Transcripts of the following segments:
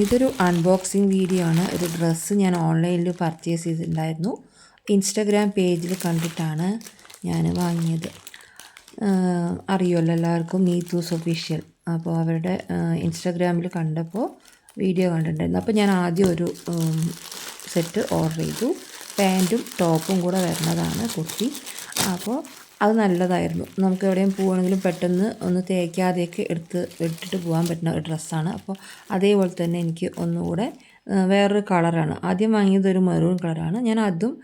ഇതൊരു unboxing video ആണ്. ഒരു ഡ്രസ്സ് ഞാൻ ഓൺലൈനിൽ പർച്ചേസ് ചെയ്തിട്ടുണ്ടായിരുന്നു. ഇൻസ്റ്റഗ്രാം പേജിൽ കണ്ടിട്ടാണ് ഞാൻ വാങ്ങിയത്. അറിയുമല്ലോ എല്ലാവർക്കും മീത്തൂസ് ഒഫീഷ്യൽ അപ്പോൾ അവരുടെ ഇൻസ്റ്റഗ്രാമിൽ കണ്ടപ്പോൾ വീഡിയോ കണ്ടിട്ടുണ്ടായിരുന്നു. അപ്പോൾ ഞാൻ ആദ്യം ഒരു സെറ്റ് ഓർഡർ ചെയ്തു. പാന്റും ടോപ്പും കൂടെ വരുന്നതാണ് കുർത്തി അപ്പോൾ അത് നല്ലതായിരുന്നു. നമുക്ക് എവിടെയും പോവുകയാണെങ്കിലും പെട്ടെന്ന് ഒന്ന് തേക്കാതെയൊക്കെ എടുത്ത് ഇട്ടിട്ട് പോകാൻ പറ്റുന്ന ഒരു ഡ്രസ്സാണ്. അപ്പോൾ അതേപോലെ തന്നെ എനിക്ക് ഒന്നുകൂടെ വേറൊരു കളറാണ്. ആദ്യം വാങ്ങിയത് ഒരു മെറൂൺ കളറാണ്. ഞാൻ അതും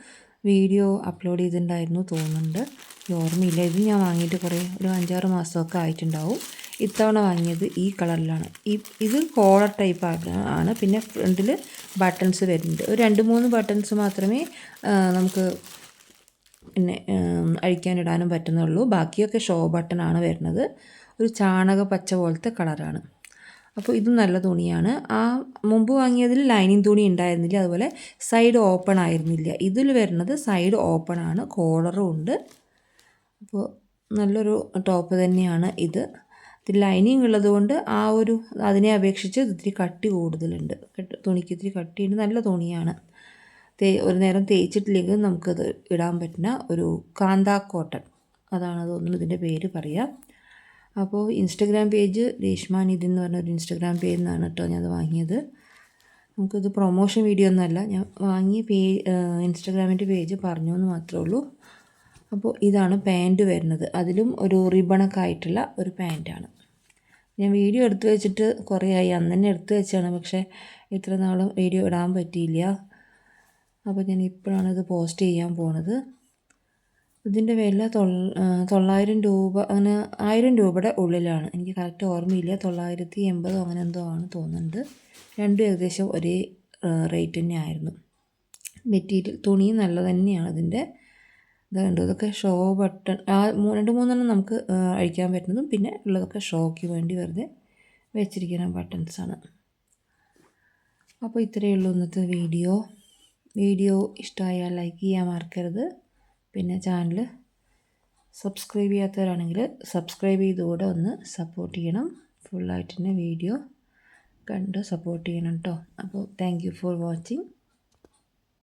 വീഡിയോ അപ്ലോഡ് ചെയ്തിട്ടുണ്ടായിരുന്നു തോന്നുന്നുണ്ട്. ഓർമ്മയില്ല. ഇത് ഞാൻ വാങ്ങിയിട്ട് കുറേ ഒരു അഞ്ചാറ് മാസമൊക്കെ ആയിട്ടുണ്ടാവും. ഇത്തവണ വാങ്ങിയത് ഈ കളറിലാണ്. ഈ ഇത് കോളർ ടൈപ്പ് ആണ്. പിന്നെ ഫ്രണ്ടിൽ ബട്ടൺസ് വരുന്നുണ്ട്. ഒരു രണ്ട് മൂന്ന് ബട്ടൺസ് മാത്രമേ നമുക്ക് പിന്നെ അഴിക്കാനിടാനും പറ്റുന്നുള്ളൂ. ബാക്കിയൊക്കെ ഷോ ബട്ടൺ ആണ് വരുന്നത്. ഒരു ചാണക പച്ച പോലത്തെ കളറാണ്. അപ്പോൾ ഇതും നല്ല തുണിയാണ്. ആ മുമ്പ് വാങ്ങിയതിൽ ലൈനിങ് തുണി ഉണ്ടായിരുന്നില്ല. അതുപോലെ സൈഡ് ഓപ്പൺ ആയിരുന്നില്ല. ഇതിൽ വരുന്നത് സൈഡ് ഓപ്പൺ ആണ്. കോളറും ഉണ്ട്. അപ്പോൾ നല്ലൊരു ടോപ്പ് തന്നെയാണ് ഇത്. ഇത് ലൈനിങ് ഉള്ളതുകൊണ്ട് ആ ഒരു അതിനെ അപേക്ഷിച്ച് ഇത് ഇത്തിരി കട്ടി കൂടുതലുണ്ട്. തുണിക്ക് ഇത്തിരി കട്ടിയുണ്ട്. നല്ല തുണിയാണ്. തേ ഒരു നേരം തേച്ചിട്ടില്ലെങ്കിൽ നമുക്കത് ഇടാൻ പറ്റുന്ന ഒരു കാന്താ കോട്ടൺ. അതാണ് അതൊന്നും ഇതിന്റെ പേര് പറയാം. അപ്പോൾ ഇൻസ്റ്റഗ്രാം പേജ് രേഷ്മാൻ ഇതിൽ എന്ന് പറഞ്ഞ ഒരു ഇൻസ്റ്റഗ്രാം പേജിൽ നിന്നാണ് കേട്ടോ ഞാനത് വാങ്ങിയത്. നമുക്കിത് പ്രൊമോഷൻ വീഡിയോ ഒന്നുമല്ല ഞാൻ വാങ്ങിയ പേ ഇൻസ്റ്റഗ്രാമിന്റെ പേജ് പറഞ്ഞു എന്ന് മാത്രമേ ഉള്ളൂ. അപ്പോൾ ഇതാണ് പാന്റ് വരുന്നത്. അതിലും ഒരു റിബണൊക്കെ ആയിട്ടുള്ള ഒരു പാന്റാണ്. ഞാൻ വീഡിയോ എടുത്തു വെച്ചിട്ട് കുറേ ആയി അന്ന് തന്നെ എടുത്തു വെച്ചാണ്. പക്ഷേ ഇത്ര നാളും വീഡിയോ ഇടാൻ പറ്റിയില്ല. അപ്പോൾ ഞാൻ ഇപ്പോഴാണ് ഇത് പോസ്റ്റ് ചെയ്യാൻ പോണത്. ഇതിന്റെ വില തൊള്ള തൊള്ളായിരം രൂപ അങ്ങനെ ആയിരം രൂപയുടെ ഉള്ളിലാണ്. എനിക്ക് കറക്റ്റ് ഓർമ്മയില്ല. തൊള്ളായിരത്തി എൺപതോ അങ്ങനെ എന്തോ ആണ് തോന്നുന്നുണ്ട്. രണ്ടും ഏകദേശം ഒരേ റേറ്റ് തന്നെ ആയിരുന്നു മെറ്റീരിയൽ തുണി നല്ല തന്നെയാണ് ഇതിന്റെ. ഇതുണ്ട് ഇതൊക്കെ ഷോ ബട്ടൺ ആ രണ്ട് മൂന്നെണ്ണം നമുക്ക് അഴിക്കാൻ പറ്റുന്നതും പിന്നെ ഉള്ളതൊക്കെ ഷോയ്ക്ക് വേണ്ടി വെറുതെ വെച്ചിരിക്കുന്ന ബട്ടൺസാണ് അപ്പോൾ ഇത്രയേ ഉള്ളൂ ഇന്നത്തെ വീഡിയോ വീഡിയോ ഇഷ്ടമായാൽ ലൈക്ക് ചെയ്യാൻ മറക്കരുത്. പിന്നെ ചാനൽ സബ്സ്ക്രൈബ് ചെയ്യാത്തവരാണെങ്കിൽ സബ്സ്ക്രൈബ് ചെയ്തുകൂടെ ഒന്ന് സപ്പോർട്ട് ചെയ്യണം. ഫുള്ളായിട്ട് തന്നെ വീഡിയോ കണ്ട് സപ്പോർട്ട് ചെയ്യണം കേട്ടോ അപ്പോൾ താങ്ക് ഫോർ വാച്ചിങ്